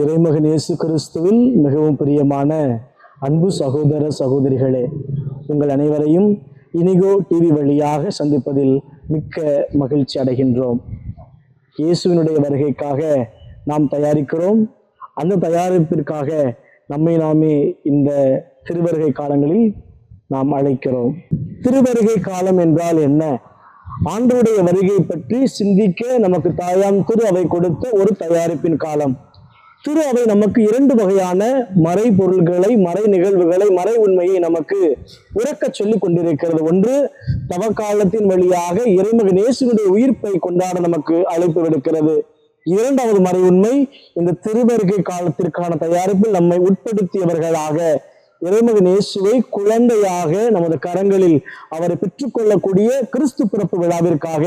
இறைமகன் இயேசு கிறிஸ்துவில் மிகவும் பிரியமான அன்பு சகோதர சகோதரிகளே உங்கள் அனைவரையும் இனிகோ டிவி வழியாக சந்திப்பதில் மிக்க மகிழ்ச்சி அடைகின்றோம். இயேசுவினுடைய வருகைக்காக நாம் தயாரிக்கிறோம். அந்த தயாரிப்பிற்காக நம்மை நாமே இந்த திருவருகை காலங்களில் நாம் அழைக்கிறோம். திருவருகை காலம் என்றால் என்ன? ஆண்டோடைய வருகை பற்றி சிந்திக்க நமக்கு தாயாம் திரு அவை கொடுத்த ஒரு தயாரிப்பின் காலம். திரு அவை நமக்கு இரண்டு வகையான மறை பொருள்களை மறை நிகழ்வுகளை மறை உண்மையை நமக்கு உறக்கச் சொல்லிக் கொண்டிருக்கிறது. ஒன்று தவக்காலத்தின் வழியாக இறைமகன் இயேசுவினுடைய உயிர்ப்பை கொண்டாட நமக்கு அழைப்பு விடுக்கிறது. இரண்டாவது மறை உண்மை இந்த திருவருகை காலத்திற்கான தயாரிப்பில் நம்மை உட்படுத்தியவர்களாக இறைமகன் இயேசுவை குழந்தையாக நமது கரங்களில் அவரை பெற்றுக்கொள்ளக்கூடிய கிறிஸ்து பிறப்பு விழாவிற்காக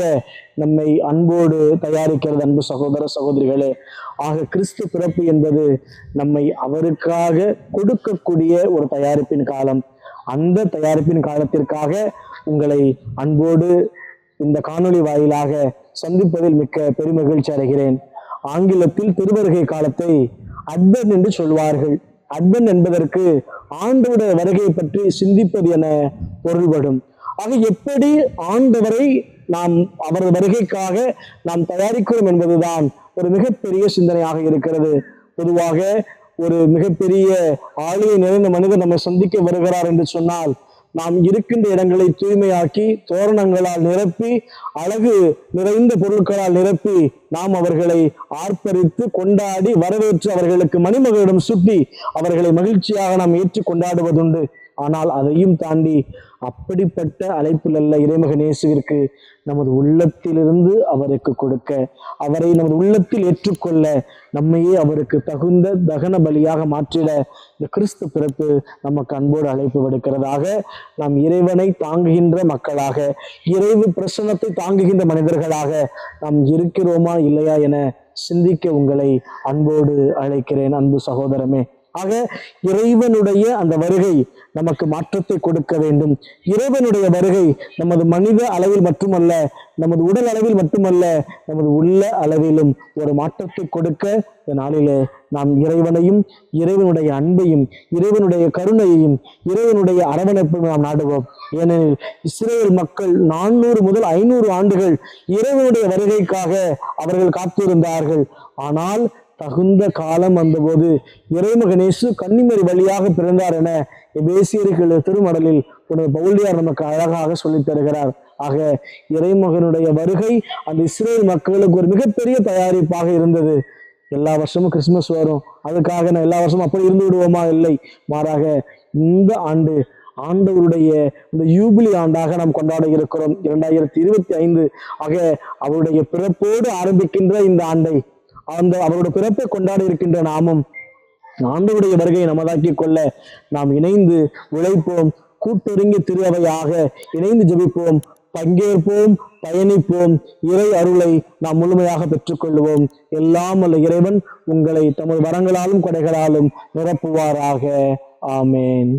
நம்மை அன்போடு தயாரிக்கிறது அன்பு சகோதர சகோதரிகளே. ஆக கிறிஸ்து பிறப்பு என்பது நம்மை அவருக்காக கொடுக்கக்கூடிய ஒரு தயாரிப்பின் காலம். அந்த தயாரிப்பின் காலத்திற்காக உங்களை அன்போடு இந்த காணொளி வாயிலாக சந்திப்பதில் மிக்க பெருமகிழ்ச்சி அடைகிறேன். ஆங்கிலத்தில் திருவருகை காலத்தை அட்பன் என்று சொல்வார்கள். அட்பன் என்பதற்கு ஆண்டவருடைய வருகையை பற்றி சிந்திப்பது என பொருள்படும். ஆக எப்படி ஆண்டவரை நாம் அவரது வருகைக்காக நாம் தயாரிக்கிறோம் என்பதுதான் ஒரு மிகப்பெரிய சிந்தனையாக இருக்கிறது. பொதுவாக ஒரு மிகப்பெரிய ஆளுகை நிறைந்த மனிதர் நம்மை சந்திக்க வருகிறார் என்று சொன்னால் நாம் இருக்கின்ற இடங்களை தூய்மையாக்கி தோரணங்களால் நிரப்பி அழகு நிறைந்த பொருட்களால் நிரப்பி நாம் அவர்களை ஆர்ப்பரித்து கொண்டாடி வரவேற்று அவர்களுக்கு மணிமகளிடம் சுட்டி அவர்களை மகிழ்ச்சியாக நாம் ஏற்று கொண்டாடுவதுண்டு. ஆனால் அதையும் தாண்டி அப்படிப்பட்ட அழைப்பில் அல்ல இறைமகன் இயேசுவிற்கு நமது உள்ளத்திலிருந்து அவருக்கு கொடுக்க அவரை நமது உள்ளத்தில் ஏற்றுக்கொள்ள நம்மையே அவருக்கு தகுந்த தகன பலியாக மாற்றிட இந்த கிறிஸ்து பிறப்பு நமக்கு அன்போடு அழைப்பு விடுக்கிறதாக நாம் இறைவனை தாங்குகின்ற மக்களாக இறைவு பிரசனத்தை தாங்குகின்ற மனிதர்களாக நாம் இருக்கிறோமா இல்லையா என சிந்திக்க உங்களை அன்போடு அழைக்கிறேன். அன்பு சகோதரமே ஆக இறைவனுடைய அந்த வருகை நமக்கு மாற்றத்தை கொடுக்க வேண்டும். இறைவனுடைய வருகை நமது மனித அளவில் மட்டுமல்ல நமது உடல் அளவில் மட்டுமல்ல நமது உள்ள அளவிலும் ஒரு மாற்றத்தை கொடுக்க இந்த நாளிலே நாம் இறைவனையும் இறைவனுடைய அன்பையும் இறைவனுடைய கருணையையும் இறைவனுடைய அரவணைப்பையும் நாம் நாடுவோம். ஏனெனில் இஸ்ரேல் மக்கள் நானூறு முதல் ஐநூறு ஆண்டுகள் இறைவனுடைய வருகைக்காக அவர்கள் காத்திருந்தார்கள். ஆனால் தகுந்த காலம் வந்தபோது இறைமகனேசு கன்னிமரி வழியாக பிறந்தார் என எபேசியர்கள் திருமடலில் உனது பவுல்டியார் நமக்கு அழகாக சொல்லித் தருகிறார். ஆக இறைமகனுடைய வருகை அந்த இஸ்ரேல் மக்களுக்கு ஒரு மிகப்பெரிய தயாரிப்பாக இருந்தது. எல்லா வருஷமும் கிறிஸ்மஸ் வரும். அதுக்காக நான் எல்லா வருஷமும் அப்படி இருந்து விடுவோமா? இல்லை. மாறாக இந்த ஆண்டு ஆண்டவருடைய இந்த யூபிலி ஆண்டாக நாம் கொண்டாட இருக்கிறோம். இரண்டாயிரத்தி இருபத்தி ஐந்து. ஆக அவருடைய பிறப்போடு ஆரம்பிக்கின்ற இந்த ஆண்டை அந்த அவருடைய பிறப்பை கொண்டாட இருக்கின்ற நாமும் ஆண்டவருடைய வருகையை நமதாக்கிக் கொள்ள நாம் இணைந்து உழைப்போம். கூட்டொருங்கி திருவையாக இணைந்து ஜபிப்போம். பங்கேற்போம் பயணிப்போம். இறை அருளை நாம் முழுமையாக பெற்றுக்கொள்வோம் எல்லாம் அல்ல இறைவன் உங்களை தமது வரங்களாலும் கொடைகளாலும் நிரப்புவாராக. ஆமேன்.